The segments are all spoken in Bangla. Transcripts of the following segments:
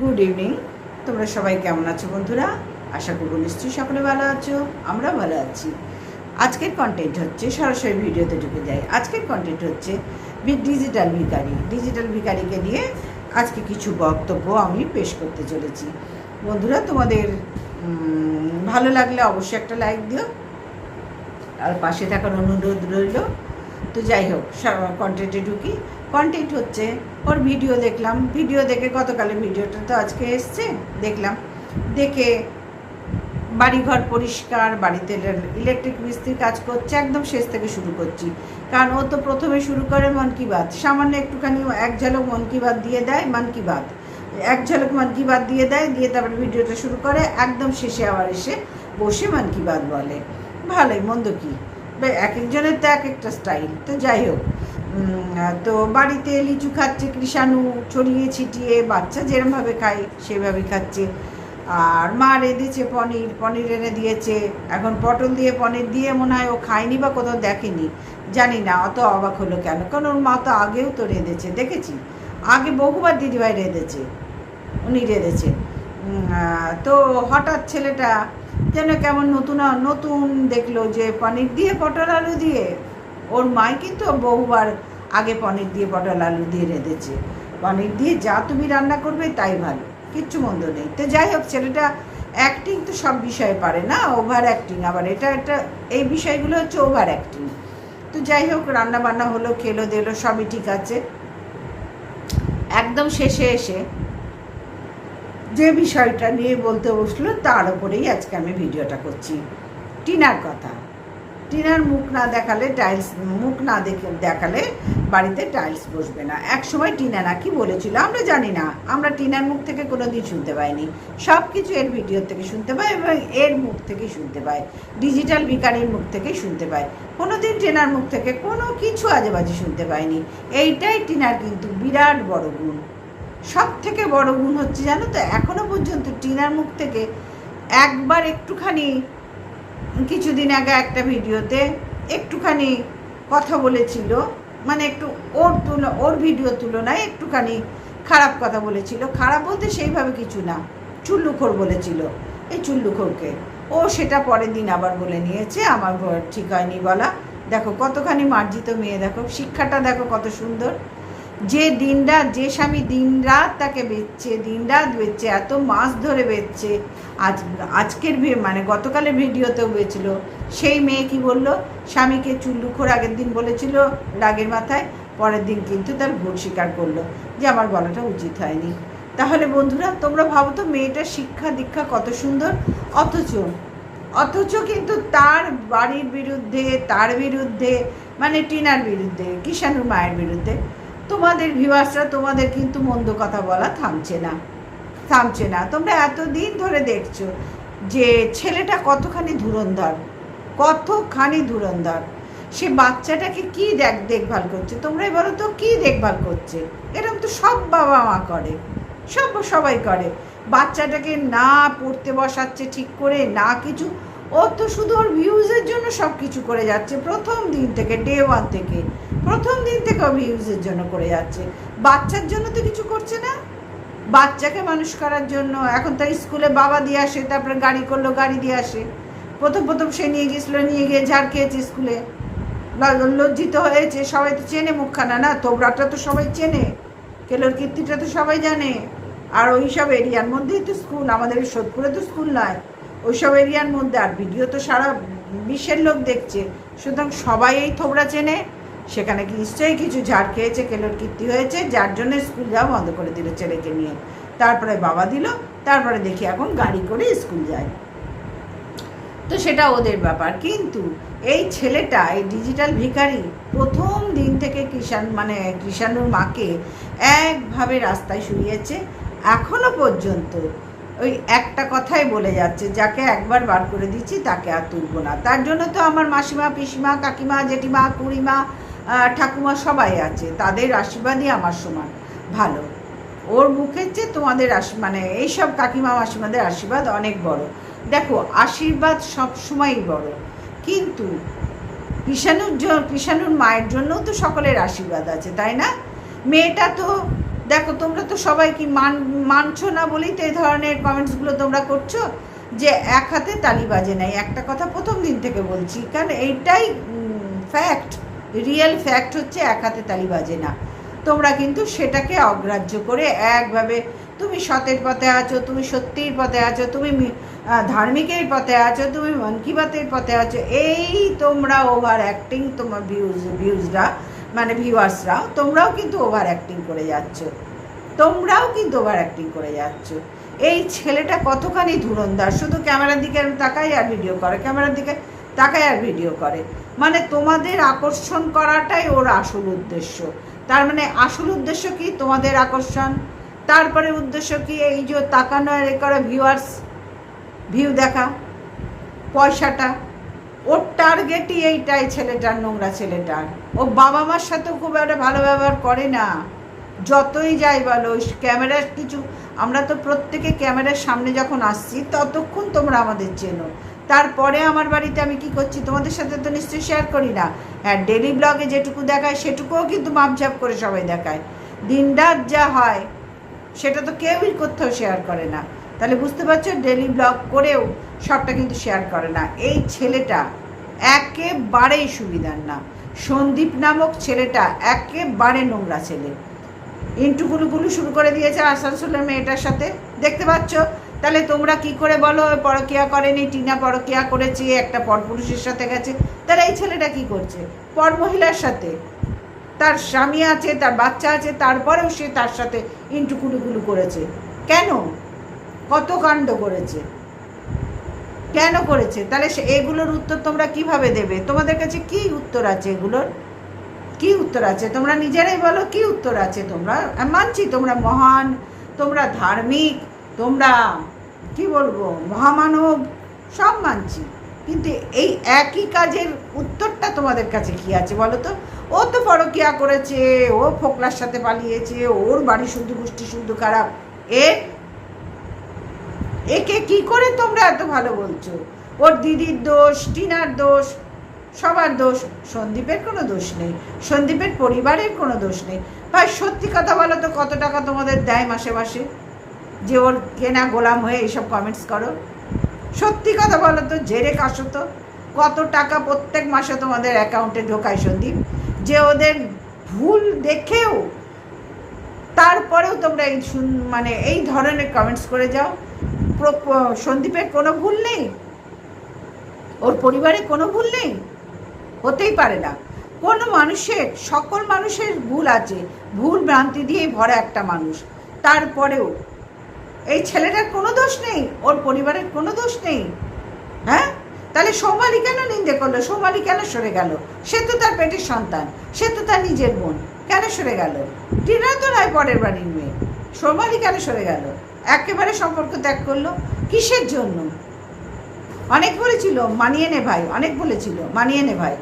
গুড ইভিনিং তোমরা সবাই কেমন আছো বন্ধুরা? আশা করব নিশ্চয়ই সকলে ভালো আছো আমরা ভালো আছি। আজকের কন্টেন্ট হচ্ছে, সরাসরি ভিডিওতে ঢুকে যাই। আজকের কন্টেন্ট হচ্ছে ডিজিটাল ভিকারি ডিজিটাল ভিকারিকে নিয়ে আজকে কিছু বক্তব্য আমি পেশ করতে চলেছি। বন্ধুরা, তোমাদের ভালো লাগলে অবশ্যই একটা লাইক দিও। আর পাশে থাকার অনুরোধ রইল। তো যাই হোক কন্টেন্টে ঢুকি। কন্টেন্ট হচ্ছে, ওর ভিডিও দেখলাম। ভিডিও দেখে গতকালের ভিডিওটা তো আজকে এসছে, দেখলাম। দেখে বাড়িঘর পরিষ্কার, বাড়িতে ইলেকট্রিক মিস্ত্রি কাজ করছে, একদম শেষ থেকে শুরু করছি। কারণ ও তো প্রথমে শুরু করে মন কি বাত। সামান্য একটুখানি এক ঝলক মন কি বাত দিয়ে দেয়, মন কি বাত। এক ঝলক মন কি বাত দিয়ে দেয়, দিয়ে তারপরে ভিডিওটা শুরু করে, একদম শেষে আবার এসে বসে মন কি বাত বলে। ভালোই, মন্দ কি? এক একজনের তো এক একটা স্টাইল তো যাই হোক তো বাড়িতে লিচু খাচ্ছে, কৃষাণু ছড়িয়ে ছিটিয়ে, বাচ্চা যেরমভাবে খায় সেভাবে খাচ্ছে। আর মা রেঁধেছে পনির পনির এনে দিয়েছে। এখন পটল দিয়ে, পনির দিয়ে মনে হয় ও খায়নি বা কোথাও দেখেনি। জানি না, অত অবাক হলো কেন? কারণ ওর মা তো আগেও তো রেঁধেছে, দেখেছি? আগে বহুবার দিদিভাই রেঁধেছে, উনি রেঁধেছে। তো হঠাৎ ছেলেটা যেন কেমন নতুন নতুন দেখল যে পনির দিয়ে, পটল আলু দিয়ে ওর মাই কিন্তু বহুবার আগে পনির দিয়ে পটল আলু দিয়ে রেঁধেছে। পনির দিয়ে যা তুমি রান্না করবে তাই ভালো, কিচ্ছু মন্দ নেই। তো যাই হোক, ছেলেটা অ্যাক্টিং তো সব বিষয়ে পারে না ওভার অ্যাক্টিং আবার এটা একটা, এই বিষয়গুলো হচ্ছে ওভার অ্যাক্টিং তো যাই হোক রান্না বান্না হলো, খেলো, দেলো, সবই ঠিক আছে। একদম শেষে এসে যে বিষয়টা নিয়ে বলতে বসল, তার উপরেই আজকে আমি ভিডিওটা করছি। টিনার কথা। টিনার মুখ না দেখালে টাইলস মুখ না দেখে, দেখালে বাড়িতে টাইলস বসবে না। এক সময় টিনা নাকি বলেছিল, আমরা জানি না, আমরা টিনার মুখ থেকে কোনো দিন শুনতে পাইনি। সব কিছু এর ভিডিও থেকে শুনতে পাই এবং এর মুখ থেকে শুনতে পাই ডিজিটাল বিকারির মুখ থেকেই শুনতে পাই কোনো দিন টিনার মুখ থেকে কোনো কিছু আজে বাজে শুনতে পাইনি। এইটাই টিনার কিন্তু বিরাট বড় গুণ। সব থেকে বড় গুণ হচ্ছে জানো তো এখনও পর্যন্ত টিনার মুখ থেকে একবার একটুখানি কিছুদিন আগে একটা ভিডিওতে একটুখানি কথা বলেছিল মানে একটু ওর তুল, ওর ভিডিও তুলনায় একটুখানি খারাপ কথা বলেছিল। খারাপ বলতে সেইভাবে কিছু না, চুল্লুখোর বলেছিল এই চুল্লুখোরকে। ও সেটা পরের দিন আবার বলে নিয়েছে, আমার ঠিক হয়নি বলা। দেখো কতখানি মার্জিত মেয়ে, দেখো শিক্ষাটা দেখো কত সুন্দর। যে দিনরাত যে স্বামী দিনরাত তাকে বেচছে দিনরাত বেচছে, এত মাস ধরে বেচছে। আজ, আজকের মানে গতকালের ভিডিওতেও বেচল। সেই মেয়ে কি বলল? স্বামীকে চুল্লুখোর আগের দিন বলেছিল রাগের মাথায়, পরের দিন কিন্তু তার ভুল স্বীকার করল যে আমার বলাটা উচিত হয়নি। তাহলে বন্ধুরা, তোমরা ভাবো তো মেয়েটার শিক্ষা দীক্ষা কত সুন্দর। অথচ অথচ কিন্তু তার বাড়ির বিরুদ্ধে, তার বিরুদ্ধে মানে টিনার বিরুদ্ধে, কিষাণুর মায়ের বিরুদ্ধে তোমাদের ভিউয়ার্সরা তোমাদের কিন্তু মন্দ কথা বলা থামছে না থামছে না। তোমরা এতদিন ধরে দেখছ যে ছেলেটা কতখানি ধুরন্ধর কতখানি ধুরন্ধর। সে বাচ্চাটাকে কি দেখ, দেখভাল করছে? তোমরাই বলো তো কি দেখভাল করছে? এরকম তো সব বাবা মা করে, সব সবাই করে। বাচ্চাটাকে না পড়তে বসাচ্ছে ঠিক করে, না কিছু। ও তো শুধু ওর ভিউজের জন্য সব কিছু করে যাচ্ছে প্রথম দিন থেকে ডে ওয়ান থেকে। প্রথম দিন থেকে ও ভিউজের জন্য করে যাচ্ছে। বাচ্চার জন্য তো কিছু করছে না। বাচ্চাকে মানুষ করার জন্য। এখন তার স্কুলে বাবা দিয়ে আসে, তারপরে গাড়ি করল, গাড়ি দিয়ে আসে। প্রথম প্রথম সে নিয়ে গেছিল, নিয়ে গিয়ে ঝাড় খেয়েছে স্কুলে। লজ্জিত হয়েছে। সবাই তো চেনে মুখখানা না? তোবরাটা তো সবাই চেনে। কেলোর কীর্তিটা তো সবাই জানে। আর ওই সব এরিয়ার মধ্যেই তো স্কুল। আমাদের সোদপুরে তো স্কুল নয় ওই সব এরিয়ার মধ্যে আর ভিডিও তো সারা বিশ্বের লোক দেখছে। সুতরাং সবাই এই থোবরা চেনে। সেখানে কি নিশ্চয়ই কিছু ঝাড় খেয়েছে, কেলোর কীর্তি হয়েছে, যার জন্য স্কুল যাওয়া বন্ধ করে দিল ছেলেকে নিয়ে। তারপরে বাবা দিল, তারপরে দেখি এখন গাড়ি করে স্কুল যায়। তো সেটা ওদের ব্যাপার। কিন্তু এই ছেলেটা, এই ডিজিটাল ভিখারি, প্রথম দিন থেকে কিষান মানে কৃষাণুর মাকে একভাবে রাস্তায় শুয়েছে এখনও পর্যন্ত ওই একটা কথাই বলে যাচ্ছে, যাকে একবার বার করে দিচ্ছি, তাকে আর তুলব না। তার জন্য তো আমার মাসিমা, পিসিমা, কাকিমা, জেঠিমা, কুড়িমা ঠাকুমা সবাই আছে, তাদের আশীর্বাদই আমার সমান, ভালো। ওর মুখের চেয়ে তোমাদের আশী মানে এইসব কাকিমা মাসিমাদের আশীর্বাদ অনেক বড়। দেখো, আশীর্বাদ সবসময়ই বড়। কিন্তু কৃষাণুর কৃষাণুর মায়ের জন্যও তো সকলের আশীর্বাদ আছে, তাই না? মেয়েটা তো, দেখো, তোমরা তো সবাই কি মান, মানছো না বলেই তো এই ধরনের কমেন্টসগুলো তোমরা করছ? যে এক হাতে তালি বাজে নাই। একটা কথা প্রথম দিন থেকে বলছি, কারণ এইটাই ফ্যাক্ট রিয়েল ফ্যাক্ট হচ্ছে এক হাতে তালি বাজে না। তোমরা কিন্তু সেটাকে অগ্রাহ্য করে একভাবে তুমি সতের পথে আছো, তুমি সত্যির পথে আছো, তুমি ধার্মিকের পথে আছো, তুমি মন কি বাতের পথে আছো, এই তোমরা ওভার অ্যাক্টিং তোমার ভিউজ ভিউজরা মানে ভিউয়ার্সরাও তোমরাও কিন্তু ওভার অ্যাক্টিং করে যাচ্ছ। তোমরাও কিন্তু ওভার অ্যাক্টিং করে যাচ্ছ। এই ছেলেটা কতখানি ধুরন্ধার, শুধু ক্যামেরার দিকে তাকাই আর ভিডিও করে, ক্যামেরার দিকে তাকাই আর ভিডিও করে। মানে তোমাদের আকর্ষণ করাটাই ওর আসল উদ্দেশ্য। তার মানে আসল উদ্দেশ্য কি? তোমাদের আকর্ষণ। তারপরে উদ্দেশ্য কি? এই যে তাকানো আর এ করা ভিউয়ার্স ভিউ দেখা, পয়সাটা। ওর টার্গেটই এইটাই ছেলেটার, নোংরা ছেলেটার। ও বাবা মার সাথে খুব একটা ভালো ব্যবহার করে না। যতই যাই বলো ক্যামেরার কিছু, আমরা তো প্রত্যেকে ক্যামেরার সামনে যখন আসছি, ততক্ষণ তোমরা আমাদের চেনো। তারপরে আমার বাড়িতে আমি কি করছি? তোমাদের সাথে তো নিশ্চয়ই শেয়ার করি না। হ্যাঁ ডেলি ব্লগে যেটুকু দেখায়, সেটুকুও কিন্তু মাপঝাপ করে সবাই দেখায়। দিনরাত যা হয়, সেটা তো কেউই কোথাও শেয়ার করে না। তাহলে বুঝতে পারছ ডেলি ব্লগ করেও সবটা কিন্তু শেয়ার করে না। এই ছেলেটা একেবারেই সুবিধার না। সন্দীপ নামক ছেলেটা একেবারে নোংরা ছেলে। ইন্টু গুলুগুলু শুরু করে দিয়েছে আসানসোলের মেয়েটার সাথে। দেখতে পাচ্ছ? তাহলে তোমরা কি করে বলো, পরকিয়া করেনি, টিনা পরকিয়া করেছে, একটা পরপুরুষের সাথে গেছে। তাহলে এই ছেলেটা কি করছে? পর মহিলার সাথে। তার স্বামী আছে, তার বাচ্চা আছে, তারপরেও সে তার সাথে ইন্টু কুলুকুলু করেছে। কেন? কত কাণ্ড করেছে? কেন করেছে? তাহলে সে এগুলোর উত্তর তোমরা কীভাবে দেবে? তোমাদের কাছে কি উত্তর আছে এগুলোর? কি উত্তর আছে? তোমরা নিজেরাই বলো, কি উত্তর আছে তোমরা? মানছি তোমরা মহান, তোমরা ধার্মিক, তোমরা কি বলব, মহামানব সব মানছি। কিন্তু এই একই কাজের উত্তরটা তোমাদের কাছে কি আছে বলো তো? ও তো পরকিয়া করেছে, ও ফোকলার সাথে পালিয়েছে, ওর বাড়ি শুধু গোষ্ঠী শুধু খারাপ। এ, একে কি করে তোমরা এত ভালো বলছো? ওর দিদির দোষ, টিনার দোষ, সবার দোষ, সন্দীপের কোনো দোষ নেই, সন্দীপের পরিবারের কোনো দোষ নেই। ভাই, সত্যি কথা বলো তো, কত টাকা তোমাদের দেয় মাসে মাসে? যে ওর কেনা গোলাম হয়ে এইসব কমেন্টস করো। সত্যি কথা বলো তো, জেরে কাশো তো। কত টাকা প্রত্যেক মাসে তোমাদের অ্যাকাউন্টে ঢোকায় সন্দীপ। যে ওদের ভুল দেখেও তারপরেও তোমরা এই মানে এই ধরনের কমেন্টস করে যাও। সন্দীপের কোনো ভুল নেই। ওর পরিবারে কোনো ভুল নেই। হতেই পারে না। কোনো মানুষের, সকল মানুষের ভুল আছে। ভুল ভ্রান্তি দিয়েই ভরা একটা মানুষ। তারপরেও এই ছেলেটার কোনো দোষ নেই, ওর পরিবারের কোনো দোষ নেই। হ্যাঁ? তাহলে সোমালি কেন নিন্দে করল? সোমালি কেন সরে গেল? সে তো তার পেটের সন্তান, সে তো তার নিজের বোন, কেন সরে গেল? টিনা তো নয় পরের বাড়ির মেয়ে। সোমালি কেন সরে গেল? একেবারে সম্পর্ক ত্যাগ করল কিসের জন্য? অনেক বলেছিল, মানিয়ে নে ভাই, অনেক বলেছিল, মানিয়ে নে ভাই।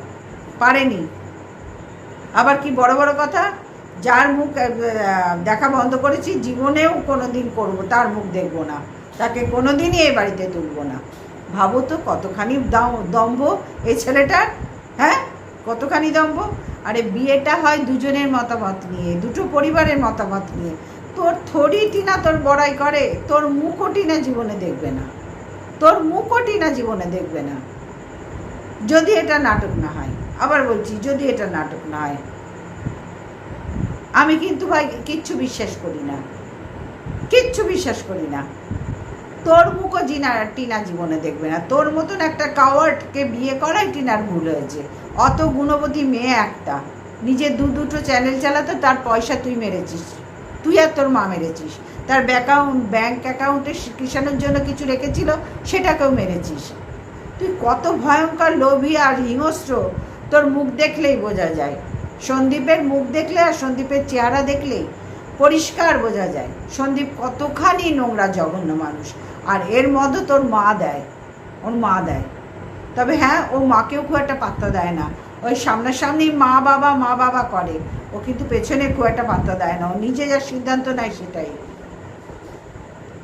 পারেনি। আবার কি বড় বড় কথা? যার মুখ দেখা বন্ধ করেছি, জীবনেও কোনো দিন করব, তার মুখ দেখব না। তাকে কোনো দিনই এই বাড়িতে তুলবো না। ভাবো তো, কতখানি দম- দম্ভ এই ছেলেটার হ্যাঁ? কতখানি দম্ভ? আরে বিয়েটা হয় দুজনের মতামত নিয়ে, দুটো পরিবারের মতামত নিয়ে। তোর থরি টিনা তোর বড়াই করে, তোর মুখও টিনা জীবনে দেখবে না। তোর মুখও টিনা জীবনে দেখবে না। যদি এটা নাটক না হয়, আবার বলছি, যদি এটা নাটক না হয় আমি কিন্তু ভাই কিচ্ছু বিশ্বাস করি না। কিচ্ছু বিশ্বাস করি না। তোর মুখও জিনা টিনা জীবনে দেখবে না। তোর মতন একটা কাওয়ার্ডকে বিয়ে করাই টিনার ভুল হয়েছে। অত গুণবতী মেয়ে একটা। নিজের দু দুটো চ্যানেল চালাতো তার পয়সা তুই মেরেছিস। তুই আর তোর মা মেরেছিস। তার ব্যাকাউন্ট ব্যাংক অ্যাকাউন্টে কিষানোর জন্য কিছু রেখেছিল, সেটাকেও মেরেছিস। তুই কত ভয়ঙ্কর লোভী আর হিংস্র। তোর মুখ দেখলেই বোঝা যায়। সন্দীপের মুখ দেখলে আর সন্দীপের চেহারা দেখলেই পরিষ্কার বোঝা যায়। সন্দীপ কতখানি নোংরা, জঘন্য মানুষ। আর এর মধ্যে তোর মা দেয়, ওর মা দেয়। তবে হ্যাঁ ও মাকেও খুব একটা পাত্তা দেয় না। ওই সামনাসামনি মা বাবা মা বাবা করে। ও কিন্তু পেছনে খুব একটা পাত্তা দেয় না। ও নিজে যা সিদ্ধান্ত নেয় সেটাই।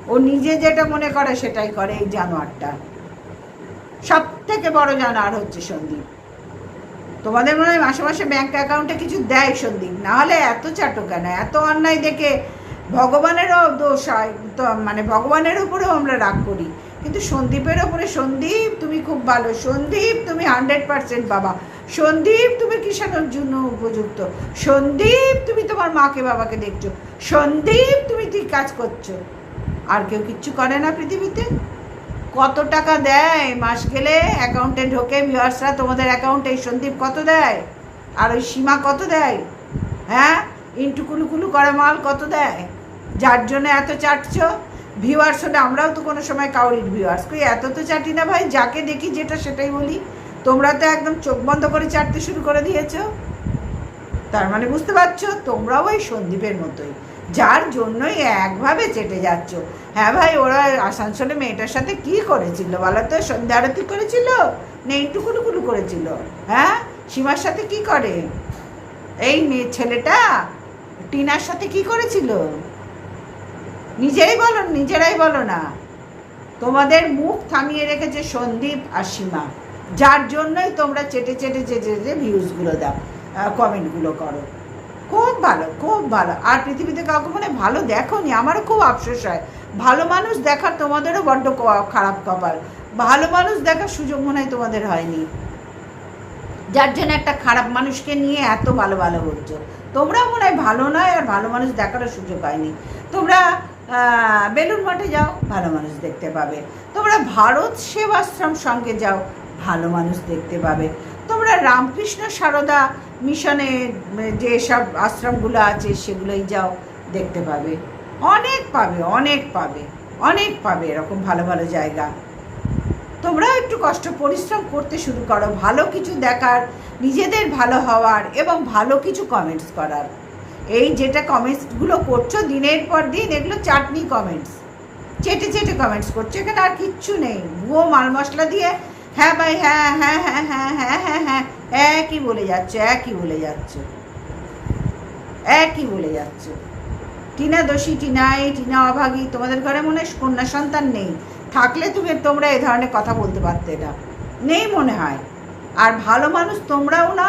ও নিজে যেটা মনে করে সেটাই করে এই জানোয়ারটা। সব থেকে বড় জানোয়ার হচ্ছে সন্দীপ। তোমাদের মনে হয় মাসে মাসে ব্যাঙ্ক অ্যাকাউন্টে কিছু দেয় সন্দীপ? নাহলে এত চাটো কেন? এত অন্যায় দেখে ভগবানেরও দোষ হয়, তো মানে ভগবানের উপরেও আমরা রাগ করি। কিন্তু সন্দীপের ওপরে সন্দীপ তুমি খুব ভালো। সন্দীপ তুমি হান্ড্রেড পার্সেন্ট বাবা। সন্দীপ তুমি কিষাণের জন্য উপযুক্ত। সন্দীপ তুমি তোমার মাকে, বাবাকে দেখছ। সন্দীপ তুমি ঠিক কাজ করছ। আর কেউ কিচ্ছু করে না পৃথিবীতে। কত টাকা দেয়? মাস গেলে অ্যাকাউন্টে ঢোকে ভিউয়ার্সরা তোমাদের অ্যাকাউন্টে এই সন্দীপ কত দেয়? আর ওই সীমা কত দেয়? হ্যাঁ? ইন্টু কুলু কুলু করে মাল কত দেয়? যার জন্য এত চাটছো? ভিউয়ার্স হলে আমরাও তো কোনো সময় কাউরির ভিউয়ার্স কই, এত তো চাটি না ভাই, যাকে দেখি যেটা সেটাই বলি। তোমরা তো একদম চোখ বন্ধ করে চাটতে শুরু করে দিয়েছ। তার মানে বুঝতে পারছ? তোমরাও ওই সন্দীপের মতোই। যার জন্যই একভাবে চেটে যাচ্ছ। হ্যাঁ ভাই, ওরা আসানসোলে মেয়েটার সাথে কি করেছিল বলো তো? সন্ধ্যা আরতি করেছিল? না কুলু করেছিল? হ্যাঁ? সীমার সাথে কি করে? এই মেয়ে ছেলেটা টিনার সাথে কি করেছিল? নিজেরাই বলো নিজেরাই বলো না। তোমাদের মুখ থামিয়ে রেখেছে সন্দীপ আর সীমা। যার জন্যই তোমরা চেটে চেটে চেটে চেটে ভিউজগুলো দাও কমেন্টগুলো করো। খুব ভালো খুব ভালো। আর পৃথিবীতে কাউকে মনে ভালো দেখো নি আমারও খুব আফসোস হয়। ভালো মানুষ দেখার তোমাদেরও বড্ড খারাপ কপাল। ভালো মানুষ দেখার সুযোগ মনে হয় তোমাদের হয়নি। যার জন্য একটা খারাপ মানুষকে নিয়ে এত ভালো ভালো বলছো তোমরা মনে হয় ভালো নয় আর ভালো মানুষ দেখারও সুযোগ হয়নি। তোমরা বেলুন মঠে যাও, ভালো মানুষ দেখতে পাবে। তোমরা ভারত সেবাশ্রম সঙ্গে যাও, ভালো মানুষ দেখতে পাবে। তোমরা রামকৃষ্ণ সারদা মিশনে যে সব আশ্রমগুলো আছে সেগুলোই যাও, দেখতে পাবে। অনেক পাবে অনেক পাবে অনেক পাবে এরকম ভালো ভালো জায়গা। তোমরাও একটু কষ্ট, পরিশ্রম করতে শুরু করো, ভালো কিছু দেখার, নিজেদের ভালো হওয়ার এবং ভালো কিছু কমেন্টস করার। এই যেটা কমেন্টসগুলো করছ দিনের পর দিন, এগুলো চাটনি কমেন্টস চেটে চেটে কমেন্টস করছ, এখানে আর কিচ্ছু নেই। ভুয়ো মাল মশলা দিয়ে হ্যাঁ ভাই হ্যাঁ হ্যাঁ হ্যাঁ হ্যাঁ হ্যাঁ হ্যাঁ হ্যাঁ একই বলে যাচ্ছে, একই বলে যাচ্ছে। একই বলে যাচ্ছে। টিনা দোষী, টিনা এই, টিনা অভাগী, তোমাদের ঘরে মনে হয় কন্যা সন্তান নেই। থাকলে তুমি তোমরা এই ধরনের কথা বলতে পারতে না। নেই মনে হয়। আর ভালো মানুষ তোমরাও না।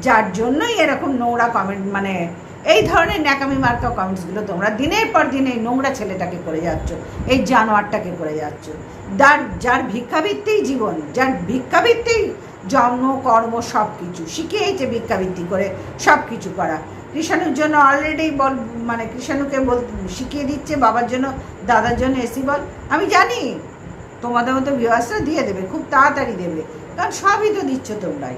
যার জন্যই এরকম নোংরা কমেন্ট মানে এই ধরনের ন্যাকামি মার্কা কমেন্টসগুলো তোমরা দিনের পর দিন এই নোংরা ছেলেটাকে করে যাচ্ছ, এই জানোয়ারটাকে করে যাচ্ছ। যার যার ভিক্ষাবৃত্তিই জীবন, যার ভিক্ষাবৃত্তিই জন্ম, কর্ম সব কিছু শিখিয়েছে ভিক্ষাবৃত্তি করে সব কিছু করা। কৃষাণুর জন্য অলরেডি বল মানে কৃষাণুকে বল, শিখিয়ে দিচ্ছে, বাবার জন্য, দাদার জন্য এসি বল। আমি জানি, তোমাদের মতো ভিউয়ার্সরা দিয়ে দেবে, খুব তাড়াতাড়ি দেবে। কারণ সবই তো দিচ্ছ তোমরাই।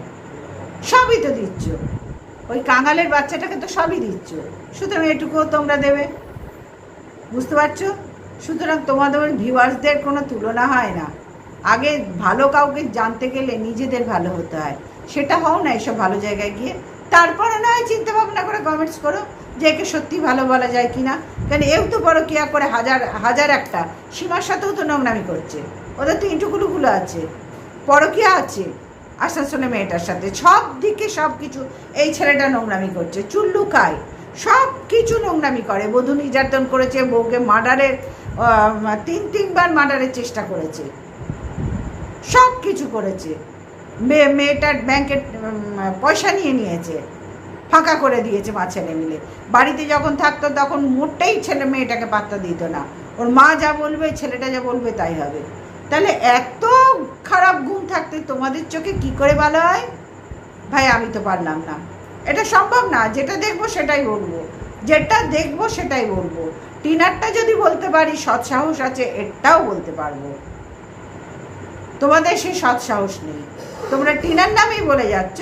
সবই তো দিচ্ছ। ওই কাঙালের বাচ্চাটাকে তো সবই দিচ্ছ। সুতরাং এটুকুও তোমরা দেবে। বুঝতে পারছ? সুতরাং তোমাদের ভিউয়ার্সদের কোনো তুলনা হয় না। আগে ভালো কাউকে জানতে গেলে নিজেদের ভালো হতে হয়। সেটা হও না এসব ভালো জায়গায় গিয়ে। তারপরে না হয় চিন্তা ভাবনা করে কমেন্টস করো যে একে সত্যি ভালো বলা যায় কি না কেন এও তো বড় কেয়া করে হাজার হাজার একটা। সীমার সাথেও তো নোংরামি করছে। ওদের তো ইঁটুকুলুগুলো আছে। পরকিয়া আছে। আসানসোলে মেয়েটার সাথে। সব দিকে সব কিছু এই ছেলেটা নোংরামি করছে। চুল্লু খায় সব কিছু নোংরামি করে। বধূ নির্যাতন করেছে, বউকে মার্ডারের তিন, তিনবার মার্ডারের চেষ্টা করেছে। সব কিছু করেছে। মেয়ে মেয়েটার ব্যাংকের পয়সা নিয়ে নিয়েছে। ফাঁকা করে দিয়েছে মা ছেলে মিলে। বাড়িতে যখন থাকতো তখন মোটেই ছেলে মেয়েটাকে পাত্তা দিত না। ওর মা যা বলবে, ছেলেটা যা বলবে তাই হবে। তাহলে এত খারাপ গুণ থাকতে তোমাদের চোখে কি করে ভালো হয়? ভাই, আমি তো পারলাম না। এটা সম্ভব না। যেটা দেখব সেটাই বলব। যেটা দেখব সেটাই বলব। টিনারটা যদি বলতে পারি, সৎসাহস আছে এটাও বলতে পারব। তোমাদের সেই সৎ সাহস নেই। তোমরা টিনার নামেই বলে যাচ্ছ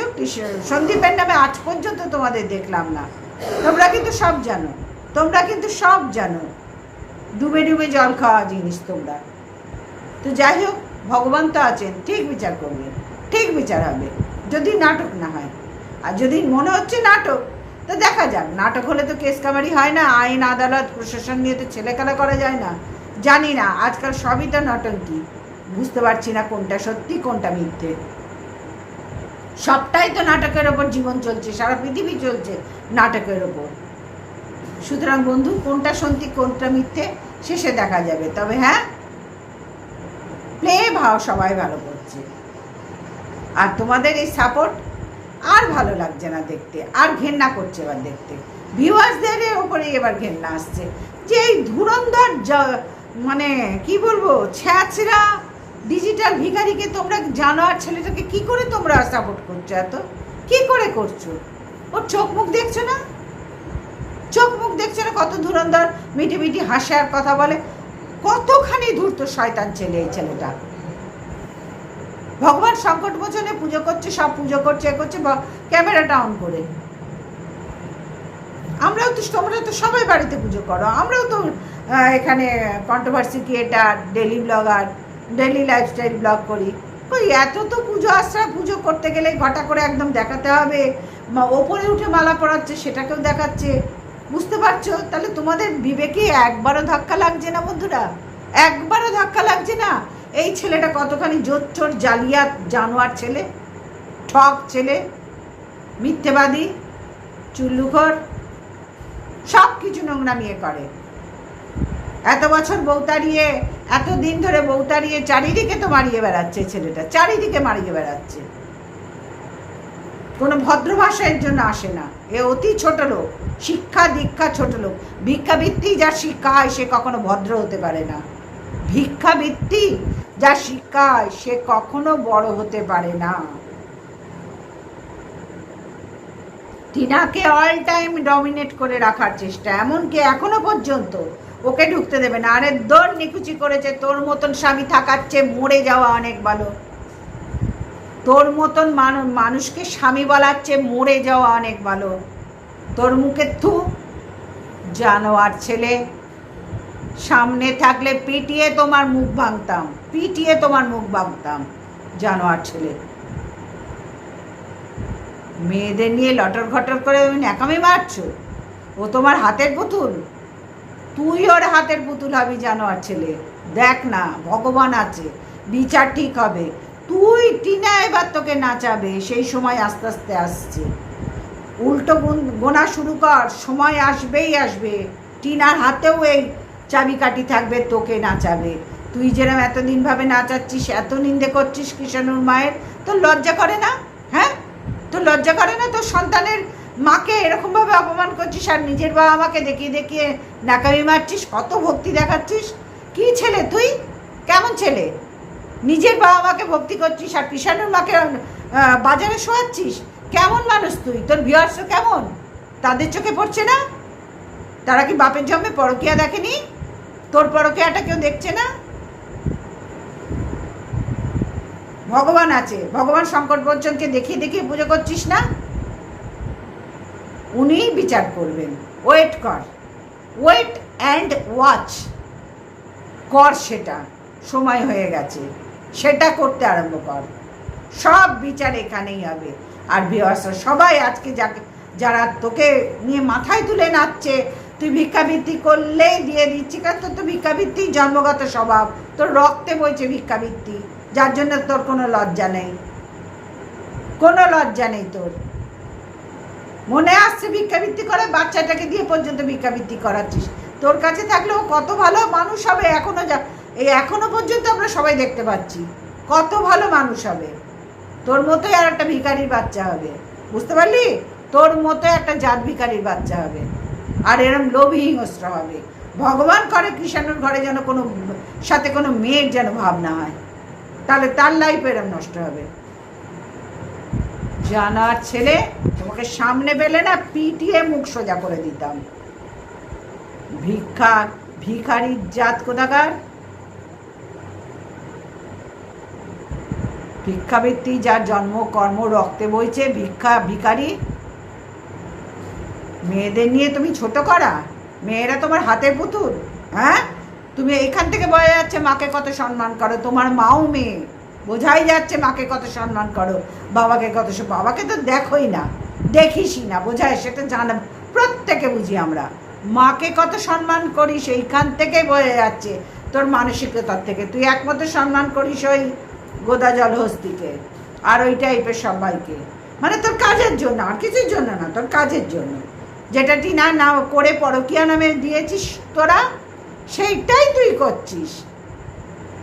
সন্দীপের নামে আজ পর্যন্ত তোমাদের দেখলাম না। তোমরা কিন্তু সব জানো, তোমরা কিন্তু সব জানো। ডুবে ডুবে জল খাওয়া জিনিস তোমরা। তো যাই হোক, ভগবান তো আছেন, ঠিক বিচার করবে, ঠিক বিচার হবে, যদি নাটক না হয়। আর যদি মনে হচ্ছে নাটক, তো দেখা যাক, নাটক হলে তো কেস কামারি হয় না, আইন, আদালত, প্রশাসন নিয়ে তো ছেলেখেলা করা যায় না। জানি না, আজকাল সবই তো নটঙ্কি বুঝতে পারছি না কোনটা সত্যি, কোনটা মিথ্যে। সবটাই তো নাটকের ওপর জীবন চলছে, সারা পৃথিবী চলছে নাটকের ওপর। সুতরাং বন্ধু, কোনটা সত্যি, কোনটা মিথ্যে, শেষে দেখা যাবে। তবে হ্যাঁ প্লে ভাও সবাই ভালো করছে। আর তোমাদের এই সাপোর্ট আর ভালো লাগছে না দেখতে, আর ঘেন্না করছে এবার দেখতে। ভিউয়ার্সদের ওপরে এবার ঘেন্না আসছে। যে এই ধুরন্ধর মানে কি বলব, ছ্যাচরা ডিজিটাল ভিখারিকে তোমরা জানো আর ছেলেটাকে কি করে তোমরা সাপোর্ট করছ এত? কি করে করছ? ওর চোখ মুখ দেখছ না? চোখ মুখ দেখছ না? কত ধুরন্ধর মিটি মিটি হাসে আর কথা বলে। কতখানি ধূর্ত শয়তান ছেলে এই ছেলেটা। ভগবান সংকট মোচনে পুজো করছে, সব পুজো করছে, এ করছে ক্যামেরাটা অন করে। আমরাও তো তোমরা তো সবাই বাড়িতে পুজো করো। আমরাও তো এখানে controversy creator daily blogger daily lifestyle blog করি। ওই এত তো পুজো আশ্রা, পুজো করতে গেলে ঘটা করে একদম দেখাতে হবে। ওপরে উঠে মালা পরাচ্ছে, সেটাকেও দেখাচ্ছে। বুঝতে পারছ? তাহলে তোমাদের বিবেকে একবারও ধাক্কা লাগছে না, বন্ধুরা? একবারও ধাক্কা লাগছে না? এই ছেলেটা কতখানি জোর চোর জালিয়াত, জানোয়ার ছেলে, ঠক ছেলে, মিথ্যেবাদী চুল্লুঘর সব কিছু নোংরামিয়ে করে। এত বছর বৌতারিয়ে এত দিন ধরে বৌতারিয়ে চারিদিকে তো মারিয়ে বেড়াচ্ছে ছেলেটা, চারিদিকে মারিয়ে বেড়াচ্ছে। কোনো ভদ্র ভাষার জন্য আসে না। এ অতি ছোট লোক, শিক্ষা দীক্ষা ছোট লোক। ভিক্ষাবৃত্তি যার শিক্ষা হয়, সে কখনো ভদ্র হতে পারে না। ভিক্ষাবৃত্তি যার শিক্ষা হয়, সে কখনো বড় হতে পারে না। টিনাকে অল টাইম ডমিনেট করে রাখার চেষ্টা, এমনকি এখনও পর্যন্ত ওকে ঢুকতে দেবে না। আরে দৌড় নিকুচি করেছে, তোর মতন স্বামী থাকার চেয়ে মরে যাওয়া অনেক ভালো। তোর মতন মানুষকে স্বামী বলার চেয়ে মরে যাওয়া অনেক ভালো। তোর মুখে থু, জানোয়ার ছেলে। সামনে থাকলে পিটিয়ে তোমার মুখ ভাঙতাম, পিটিয়ে তোমার মুখ ভাঙতাম, জানোয়ার ছেলে। মেয়েদের নিয়ে লটর ঘটর করে তুমি ন্যাকামি মারছো? ও তোমার হাতের পুতুল? তুই ওর হাতের পুতুল হবি জানোয়ার ছেলে। দেখ না, ভগবান আছে, বিচার ঠিক হবে। তুই টিনা এবার তোকে নাচাবে, সেই সময় আস্তে আস্তে আসছে। উল্টো গোনা শুরু কর, সময় আসবেই আসবে। টিনার হাতেও এই চাবিকাঠি থাকবে, তোকে নাচাবে। তুই যেরকম এতদিন ভাবে নাচাচ্ছিস, এত নিন্দে করছিস কিষানুর মায়ের, তোর লজ্জা করে না? হ্যাঁ? তোর লজ্জা করে না? তোর সন্তানের মাকে এরকমভাবে অপমান করছিস আর নিজের বাবা মাকে দেখিয়ে দেখিয়ে নাকামি মারছিস, কত ভক্তি দেখাচ্ছিস? কি ছেলে তুই? কেমন ছেলে? নিজের বাবা মাকে ভক্তি করছিস আর কিষানুর মাকে বাজারে শোয়াচ্ছিস? কেমন মানুষ তুই? তোর ভিউয়ার্স কেমন? তাদের চোখে পড়ছে না? তারা কি বাপের জন্মে পরকিয়া দেখেনি? তোর পরকিয়াটা কেউ দেখছে না? ভগবান আছে। ভগবান শঙ্কর বচ্চনকে দেখিয়ে দেখিয়ে পুজো করছিস না? উনিই বিচার করবেন। ওয়েট কর। ওয়েট অ্যান্ড ওয়াচ কর সেটা। সময় হয়ে গেছে। সেটা করতে আরম্ভ কর। সব বিচার এখানেই হবে। আর ভিওয়ার্সরা সবাই আজকে যাকে, যারা তোকে নিয়ে মাথায় তুলে নাচছে, তুই ভিক্ষাবৃত্তি করলেই দিয়ে দিচ্ছি। কারণ তোর তো ভিক্ষাবৃত্তি জন্মগত স্বভাব। তোর রক্তে বইছে ভিক্ষাবৃত্তি। যার জন্য তোর কোনো লজ্জা নেই। কোনো লজ্জা নেই তোর। মনে আসছে ভিক্ষাবৃত্তি করে, বাচ্চাটাকে দিয়ে পর্যন্ত ভিক্ষাবৃত্তি করাচ্ছিস। তোর কাছে থাকলেও কত ভালো মানুষ হবে, এখনও যা এই এখনও পর্যন্ত আমরা সবাই দেখতে পাচ্ছি। কত ভালো মানুষ হবে। তোর মতোই আর একটা ভিখারির বাচ্চা হবে। বুঝতে পারলি? তোর মতো একটা জাত ভিকারির বাচ্চা হবে। আর এরম লোভী হিংস্র হবে। ভগবান করে কৃষাণুর ঘরে যেন কোনো সাথে কোনো মেয়ের যেন ভাবনা হয়। তাহলে তার লাইফ এরম নষ্ট হবে। জানার ছেলে, তোমাকে সামনে পেলে না পিটিয়ে মুখ সোজা করে দিতাম। ভিক্ষা ভিখারির জাত কোথাকার? ভিক্ষাবৃত্তি যার জন্ম, কর্ম, রক্তে বইছে, ভিক্ষা, ভিখারি। মেয়েদের নিয়ে তুমি ছোট করা? মেয়েরা তোমার হাতের পুতুল হ্যাঁ? তুমি এখান থেকে বয়ে যাচ্ছে, মাকে কত সম্মান করো? তোমার মাও মেয়ে। বোঝাই যাচ্ছে মাকে কত সম্মান করো, বাবাকে কত বাবাকে তো দেখোই না, দেখিসই না, বোঝায়, সেটা জানা প্রত্যেকে বুঝি আমরা। মাকে কত সম্মান করিস, এইখান থেকে বোঝা যাচ্ছে তোর মানসিকতার থেকে। তুই একমাত্র সম্মান করিস ওই গোদা জলহস্তিকে আর ওই টাইপের সবাইকে। মানে তোর কাজের জন্য, আর কিছুর জন্য না, তোর কাজের জন্য। যেটা টিনা না করে পরকিয়া নামে দিয়েছিস তোরা, সেইটাই তুই করছিস।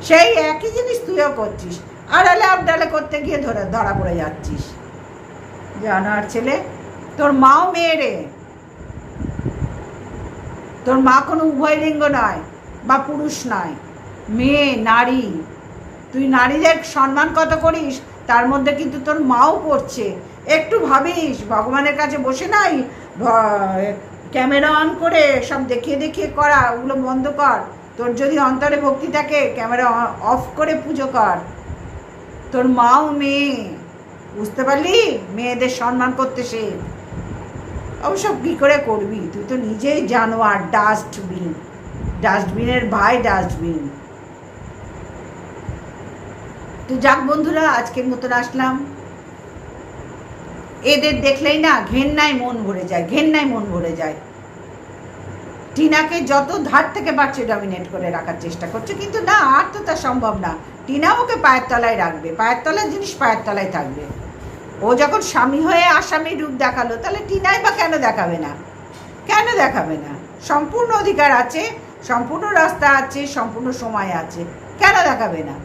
সেই একই জিনিস তুইও করছিস। আড়ালে আবডালে করতে গিয়ে ধরে, ধরা পড়ে যাচ্ছিস। জানার ছেলে, তোর মাও মেয়ে রে। তোর মা কোনো উভয় লিঙ্গ নয় বা পুরুষ নয় মেয়ে, নারী। তুই নারীদের সম্মান কত করিস, তার মধ্যে কিন্তু তোর মাও পড়ছে। একটু ভাবিস, ভগবানের কাছে বসে নাই ক্যামেরা অন করে সব দেখিয়ে দেখিয়ে করা, ওগুলো বন্ধ কর। তোর যদি অন্তরে ভক্তি থাকে, ক্যামেরা অফ করে পুজো কর। তোর মাও মেয়ে। বুঝতে পারলি? মেয়েদের সম্মান করতে সে। অবশ্য কী করে করবি? তুই তো নিজেই জানোয়ার ডাস্টবিন ডাস্টবিনের ভাই ডাস্টবিন তো যাক বন্ধুরা, আজকের মতন আসলাম। এদের দেখলেই না ঘেন্নায় মন ভরে যায়, ঘেন্নায় মন ভরে যায়। টিনাকে যত ধার থেকে পারছে ডমিনেট করে রাখার চেষ্টা করছে, কিন্তু না, আর তো তা সম্ভব না। টিনা ওকে পায়ের তলায় রাখবে, পায়ের তলায় জিনিস পায়ের তলায় থাকবে। ও যখন স্বামী হয়ে আসামি রূপ দেখাল, তাহলে টিনাই বা কেন দেখাবে না? কেন দেখাবে না? সম্পূর্ণ অধিকার আছে, সম্পূর্ণ রাস্তা আছে, সম্পূর্ণ সময় আছে, কেন দেখাবে না?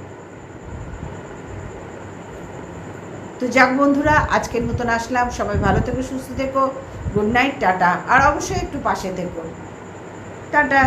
তো যাক বন্ধুরা, আজকের মতন আসলাম। সবাই ভালো থেকো, সুস্থ থেকো। Good night, tata. আর অবশ্যই একটু পাশে থেকো। টাটা।